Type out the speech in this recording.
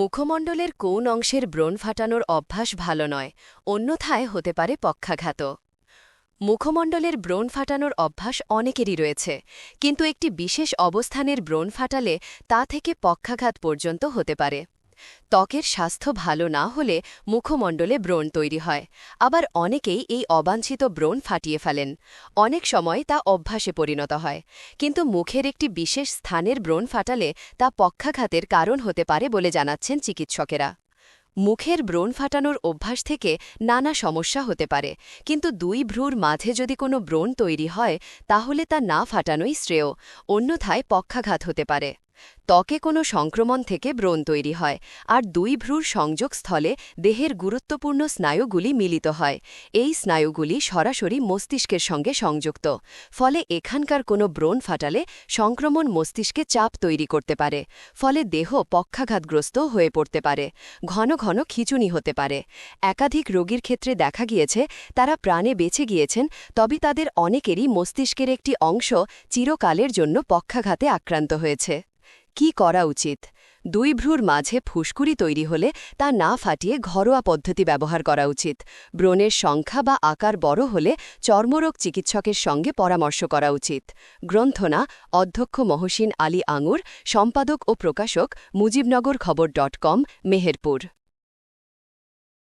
মুখমণ্ডলের কোন অংশের ব্রণ ফাটানোর অভ্যাস ভালো নয়, অন্যথায় হতে পারে পক্ষাঘাত। মুখমণ্ডলের ব্রণ ফাটানোর অভ্যাস অনেকেরই রয়েছে, কিন্তু একটি বিশেষ অবস্থানের ব্রণ ফাটালে তা থেকে পক্ষাঘাত পর্যন্ত হতে পারে। ত্বকের স্বাস্থ্য ভালো না হলে মুখমণ্ডলে ব্রণ তৈরি হয়। আবার অনেকেই এই অবাঞ্ছিত ব্রণ ফাটিয়ে ফেলেন। অনেক সময় তা অভ্যাসে পরিণত হয়। কিন্তু মুখের একটি বিশেষ স্থানের ব্রণ ফাটালে তা পক্ষাঘাতের কারণ হতে পারে বলে জানাচ্ছেন চিকিৎসকেরা। মুখের ব্রণ ফাটানোর অভ্যাস থেকে নানা সমস্যা হতে পারে। কিন্তু দুই ভ্রুর মাঝে যদি কোনো ব্রণ তৈরি হয়, তাহলে তা না ফাটানোই শ্রেয়। অন্যথায় পক্ষাঘাত হতে পারে। ত্বকে কোনো সংক্রমণ থেকে ব্রণ তৈরি হয়, আর দুই ভ্রুর সংযোগস্থলে দেহের গুরুত্বপূর্ণ স্নায়ুগুলি মিলিত হয়। এই স্নায়ুগুলি সরাসরি মস্তিষ্কের সঙ্গে সংযুক্ত, ফলে এখানকার কোনো ব্রণ ফাটালে সংক্রমণ মস্তিষ্কে চাপ তৈরি করতে পারে, ফলে দেহ পক্ষাঘাতগ্রস্ত হয়ে পড়তে পারে, ঘন ঘন খিচুনি হতে পারে। একাধিক রোগীর ক্ষেত্রে দেখা গিয়েছে, তারা প্রাণে বেঁচে গিয়েছেন, তবে তাদের অনেকেরই মস্তিষ্কের একটি অংশ চিরকালের জন্য পক্ষাঘাতে আক্রান্ত হয়েছে। কি করা উচিত? দুই ভ্রুর মাঝে ফুসকুড়ি তৈরি হলে তা না ফাটিয়ে ঘরোয়া পদ্ধতি ব্যবহার করা উচিত। ব্রণের সংখ্যা বা আকার বড় হলে চর্মরোগ চিকিৎসকের সঙ্গে পরামর্শ করা উচিত। গ্রন্থনা, অধ্যক্ষ মহসিন আলী আঙুর, সম্পাদক ও প্রকাশক মুজিবনগর খবর ডট কম, মেহেরপুর।